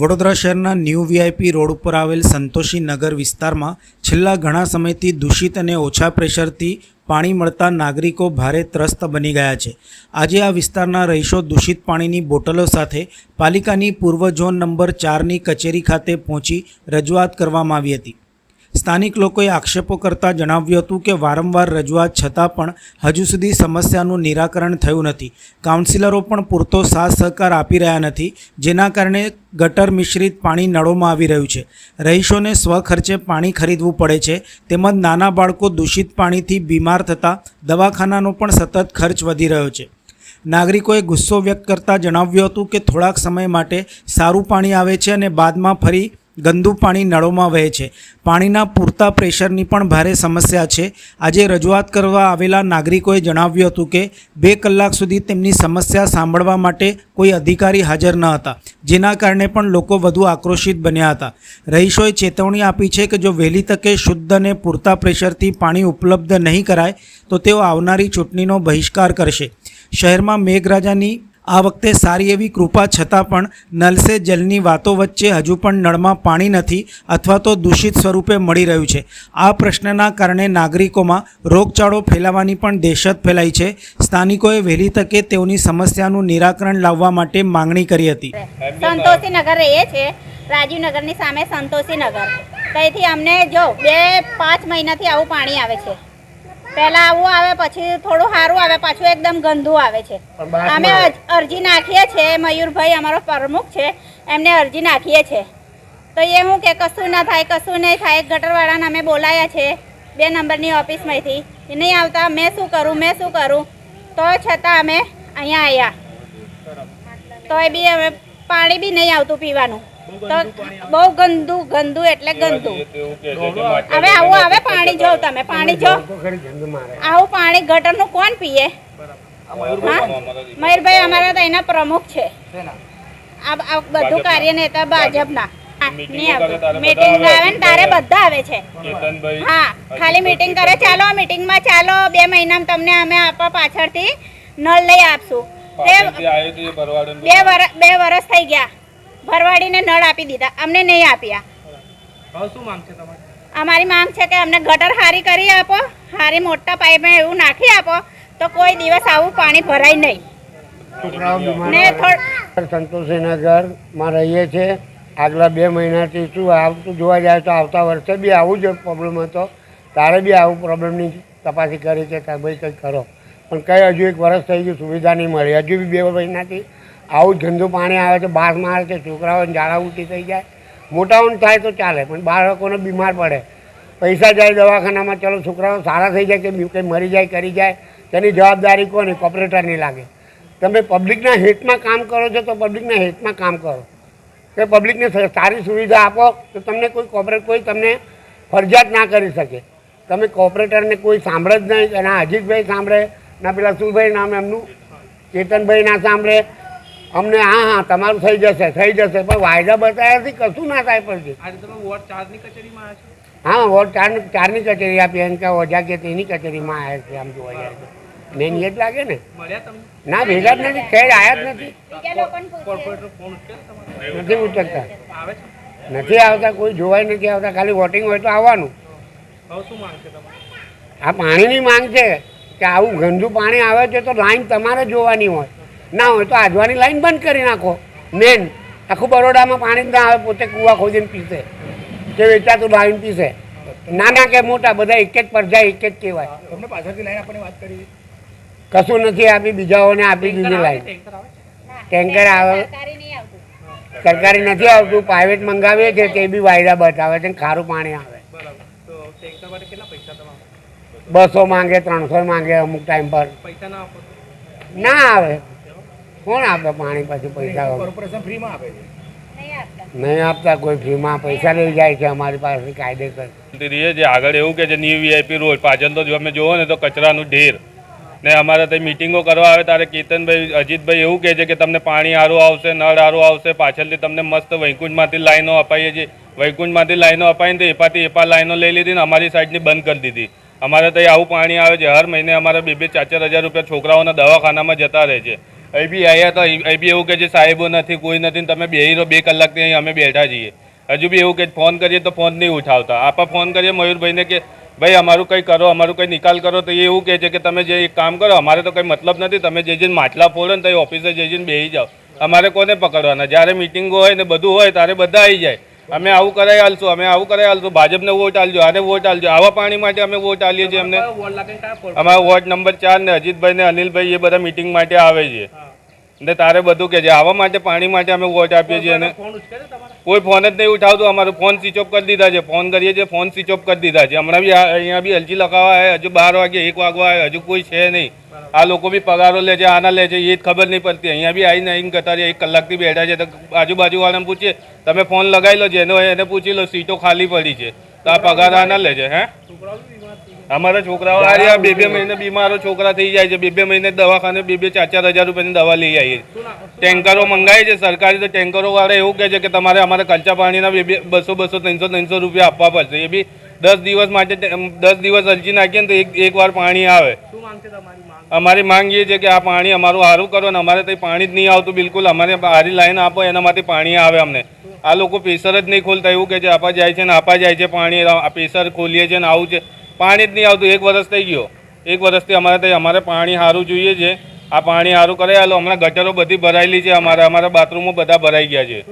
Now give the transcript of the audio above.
વડોદરા શહેરના new VIP road ઉપર આવેલ સંતોષી નગર વિસ્તારમાં છેલ્લા ઘણા સમયથી દૂષિત અને ઓછા પ્રેશરથી પાણી મળતા નાગરિકો ભારે ત્રસ્ત બની ગયા છે. આજે આ વિસ્તારના રહીશો દૂષિત પાણીની બોટલો સાથે પાલિકાની પૂર્વ ઝોન નંબર ચારની કચેરી ખાતે પહોંચી રજૂઆત કરવામાં આવી હતી. સ્થાનિક લોકોએ આક્ષેપો કરતા જણાવ્યું હતું કે વારંવાર રજૂઆત છતાં પણ હજુ સુધી સમસ્યાનું નિરાકરણ થયું નથી. કાઉન્સિલરો પણ પૂરતો સાથ સહકાર આપી રહ્યા નથી, જેના કારણે ગટર મિશ્રિત પાણી નળોમાં આવી રહ્યું છે. રહીશોને સ્વખર્ચે પાણી ખરીદવું પડે છે, તેમજ નાના બાળકો દૂષિત પાણીથી બીમાર થતાં દવાખાનાનો પણ સતત ખર્ચ વધી રહ્યો છે. નાગરિકોએ ગુસ્સો વ્યક્ત કરતા જણાવ્યું હતું કે થોડાક સમય માટે સારું પાણી આવે છે અને બાદમાં ફરી ગંદુ પાણી નળોમાં વહે છે. પાણીના પૂરતા પ્રેશરની પણ ભારે સમસ્યા છે. આજે રજૂઆત કરવા આવેલા નાગરિકોએ જણાવ્યું હતું કે, બે કલાક સુધી તેમની સમસ્યા સાંભળવા માટે કોઈ અધિકારી હાજર ન હતા, જેના કારણે પણ લોકો વધુ આક્રોશિત બન્યા હતા. રહીશોએ ચેતવણી આપી છે કે જો વહેલી તકે શુદ્ધ અને પૂરતા પ્રેશરથી પાણી ઉપલબ્ધ નહીં કરાય, તો તેઓ આવનારી ચૂંટણીનો બહિષ્કાર કરશે. શહેરમાં મેઘરાજાની આ વખતે સારી એવી કૃપા છતાં પણ નલ સે જલની વાતો વચ્ચે હજુ પણ નળમાં પાણી નથી અથવા તો દૂષિત સ્વરૂપે મળી રહ્યું છે. આ પ્રશ્નના કારણે નાગરિકોમાં રોગચાળો ફેલાવાની પણ દહેશત ફેલાઈ છે. સ્થાનિકોએ વહેલી તકે તેઓની સમસ્યાનું નિરાકરણ લાવવા માટે માંગણી કરી હતી. સંતોષી નગર એ છે. રાજીવનગરની સામે સંતોષી નગર ત્યાંથી અમને જો બે પાંચ મહિનાથી આવું પાણી આવે છે. પહેલા આવું આવે પછી થોડું સારું આવે પાછું એકદમ ગંદુ આવે છે. અમે અરજી નાખીએ છીએ મયુરભાઈ અમારો પ્રમુખ છે એમને અરજી નાખીએ છીએ. તો એ હું કે કશું ના થાય કશું નહીં થાય ગટરવાળાને અમે બોલાયા છે બે નંબરની ઓફિસમાંથી. એ નહીં આવતા મેં શું કરું મેં શું કરું? તો છતાં અમે અહીંયા આવ્યા તો એ બી હવે પાણી બી નહીં આવતું પીવાનું. બહુ ગંદુ ગંદુ એટલે ગંદુ. હવે આવું આવે પાણી જો તમે પાણી જો. આવું પાણી ગટરનું કોણ પીએ? હા? મયુરભાઈ અમારા તો એના પ્રમુખ છે. આ બધું કાર્ય નેતા ભાજપના. હા, નહીં આવતું. મીટિંગ આવે. ને તારે બધા આવે છે. હા ખાલી મીટિંગ કરે. ચાલો મીટિંગમાં ચાલો. બે મહિનામાં તમને અમે આપવા પાછળથી. નળ લઈ આપશું. બે વરસ બે વરસ થઈ ગયા. ભરવાડીને નળ આપી દીધા. અમને નહીં આપ્યા. અમારી માંગ છે કે અમને ગટર હારી કરી આપો હારી મોટા પાઇપમાં એવું નાખી આપો તો કોઈ દિવસ આવું પાણી ભરાય નહીં. સંતોષીનગરમાં રહીએ છીએ આગલા બે મહિનાથી શું આવતું જોવા જાય તો આવતા વર્ષે બી આવું જ પ્રોબ્લેમ હતો. તારે બી આવું પ્રોબ્લેમની તપાસી કરી છે કે ભાઈ કંઈક કરો. પણ કંઈ હજુ એક વર્ષ થઈ ગયું સુવિધા નહીં મળી. હજુ બી બે મહિનાથી આવું જ પાણી આવે છે બાસમાં મારે છે છોકરાઓને ઝાડા ઉઠી થઈ જાય. મોટાઓને થાય તો ચાલે, પણ બાળકોને બીમાર પડે. પૈસા જાય દવાખાનામાં, ચલો છોકરાઓ સારા થઈ જાય કે કંઈ મરી જાય, કરી જાય, તેની જવાબદારી કોને? કોપરેટરની લાગે. તમે પબ્લિકના હિતમાં કામ કરો છો તો પબ્લિકના હિતમાં કામ કરો. કે પબ્લિકને સારી સુવિધા આપો, તો તમને કોઈ કોપરેટ, કોઈ તમને ફરજિયાત ના કરી શકે. તમે કોપરેટરને કોઈ સાંભળે જ નહીં ના અજીતભાઈ સાંભળે, ના પેલા સુભાઈ નામ એમનું, ચેતનભાઈ ના સાંભળે અમને હા હા તમારું થઈ જશે થઈ જશે પણ વાયદા બતાવ્યાથી કશું ના થાય પછી. હા વોર્ડ ચાર ચારની કચેરી આપી એમ કે ઓજા કે તેની કચેરીમાં આવ્યા છે આમ જોવા જાય મેન એ જ લાગે ને? ના ભેગા જ નથી ખેડ આવ્યા જ નથી. નથી ઉતરતા નથી આવતા કોઈ જોવાય નથી આવતા ખાલી વોટિંગ હોય તો આવવાનું. આ પાણીની માંગ છે કે આવું ગંદુ પાણી આવે છે તો લાઈન તમારે જોવાની હોય. ના હોય તો આજવાની લાઈન બંધ કરી નાખો. મેન આખું બરોડામાં પાણી જ ના આવે પોતે કૂવા ખોદીને પીશે. જે વેચાતું લાઈન પીશે. નાના કે મોટા બધા એક જ પરજાય એક જ કહેવાય. તમને પાછળથી લાઈન આપવાની વાત કરી. કશું નથી આપી બીજાઓને આપી દીધી લાઈન. ટેન્કર આવે સરકારી નહીં આવતું. સરકારી નથી આવતું પ્રાઇવેટ મંગાવીએ છીએ તે બી વાયદા બતાવે છે ને ખારું પાણી આવે. બરાબર. તો ટેન્કર માટે કેટલા પૈસા તમારે બસો માંગે ત્રણસો માંગે અમુક ટાઈમ પર? ના આવે. કોણ આપે પાણી પછી પૈસા? કોર્પોરેશન ફ્રીમાં આપે છે. નહીં આપતા. કોઈ ફીમાં પૈસા લઈ જાય છે અમારી પાસે કાયદેસર. આગળ એવું કે છે ન્યૂ વીઆઈપી રોડ પાછળ તો જો અમે જોવો ને તો કચરાનું ઢેર. ને અમારે ત્યાં મિટિંગો કરવા આવે ત્યારે કેતનભાઈ અજીતભાઈ એવું કહે છે કે તમને પાણી સારું આવશે નળ સારું આવશે પાછળથી તમને મસ્ત વૈકુંઠમાંથી લાઈનો અપાઈએ છીએ. વૈકુંઠમાંથી લાઈનો અપાઈને તો એપાથી એપા લાઈનો લઈ લીધી ને અમારી સાઈડની બંધ કરી દીધી. અમારે ત્યાં આવું પાણી આવે છે હર મહિને અમારે બે બે ચાર ચાર હજાર રૂપિયા છોકરાઓના દવાખાનામાં જતા રહે છે. અહીં બી આવ્યા તો અહીં બી એવું કે છે, સાહેબો નથી, કોઈ નથી તમે બે રહો, બે કલાકથી અહીં અમે બેઠા છીએ. હજુ બી એવું કે ફોન કરીએ તો ફોન નહીં ઉઠાવતા. આપણે ફોન કરીએ, મયુરભાઈને કે, ભાઈ, અમારું કંઈ કરો, અમારું કંઈ નિકાલ કરો. તો એ એવું કહે છે કે, તમે જે એક કામ કરો, અમારે તો કંઈ મતલબ નથી, તમે જે જઈને માટલા ફોડો ને તો એ ઓફિસે જઈ જઈને બેસી જાઓ. અમારે કોને પકડવાના? જ્યારે મિટિંગો હોય ને બધું હોય, ત્યારે બધા આવી જાય. અમે આવું કરાય આલશું અમે આવું કરાવી આલશું. ભાજપને વોટ આલજો આને વોટ આલજો આવા પાણી માટે અમે વોટ આલીએ છીએ અમને અમારા વોર્ડ નંબર ચાર ને અજીતભાઈ ને અનિલભાઈ એ બધા મિટિંગ માટે આવે છે. ને તારે બધું કે છે. આવા માટે પાણી માટે અમે વોટ આપીએ છીએ અને છે કોઈ ફોન જ નહીં ઉઠાવતું. અમારું ફોન સ્વિચ ઓફ કરી દીધા છે. ફોન કરીએ છીએ ફોન સ્વિચ ઓફ કરી દીધા છે. હમણાં બી અહીંયા બી અરજી લખાવા આવે હજુ બાર વાગે એક વાગવા આવે હજુ કોઈ છે નહીં. આ લોકો બી પગારો લે છે આના લે છે એ જ ખબર નહીં પડતી. અહીંયા બી આવીને અહીં કરતા રહ્યા એક કલાકથી બેઠા છે. તો આજુબાજુવાળાને પૂછીએ તમે ફોન લગાવી લો જેનો એને પૂછી લો સીટો ખાલી પડી છે. તો આ પગાર આના લે છે હે? અમારા છોકરાઓ આ રહ્યા બે બે મહિને બીમારો છોકરા થઈ જાય છે. બે બે મહિને દવાખાને બે બે ચાર ચાર હજાર રૂપિયાની દવા લઈ આવીએ. ટેન્કરો મંગાવી છે સરકારી તો ટેન્કરો વાળા એવું કહે છે કે તમારે અમારા કચ્ચા પાણીના બે બે બસો બસો ત્રણસો ત્રણસો રૂપિયા આપવા પડશે. એ બી દસ દિવસ માટે દસ દિવસ અરજી નાખીએ ને તો એક એક વાર પાણી આવે. શું માંગ છે અમારી માંગ એ છે કે આ પાણી અમારું સારું કરો ને અમારે ત્યાં પાણી જ નહીં આવતું બિલકુલ. અમારે હારી લાઈન આપો એના માટે પાણી આવે અમને. આ લોકો પ્રેશર જ નહીં ખોલતા. એવું કે છે આપા જાય છે ને આપા જાય છે પાણી. પ્રેશર ખોલીએ છે ને આવું છે. પાણી જ નહીં આવતું. એક વર્ષ થઈ ગયો. એક વર્ષથી અમારે ત્યાં અમારે પાણી સારું જોઈએ છે. આ પાણી સારું કરે હાલો, હમણાં ગટરો બધી ભરાયેલી છે. અમારા અમારા બાથરૂમો બધા ભરાઈ ગયા છે.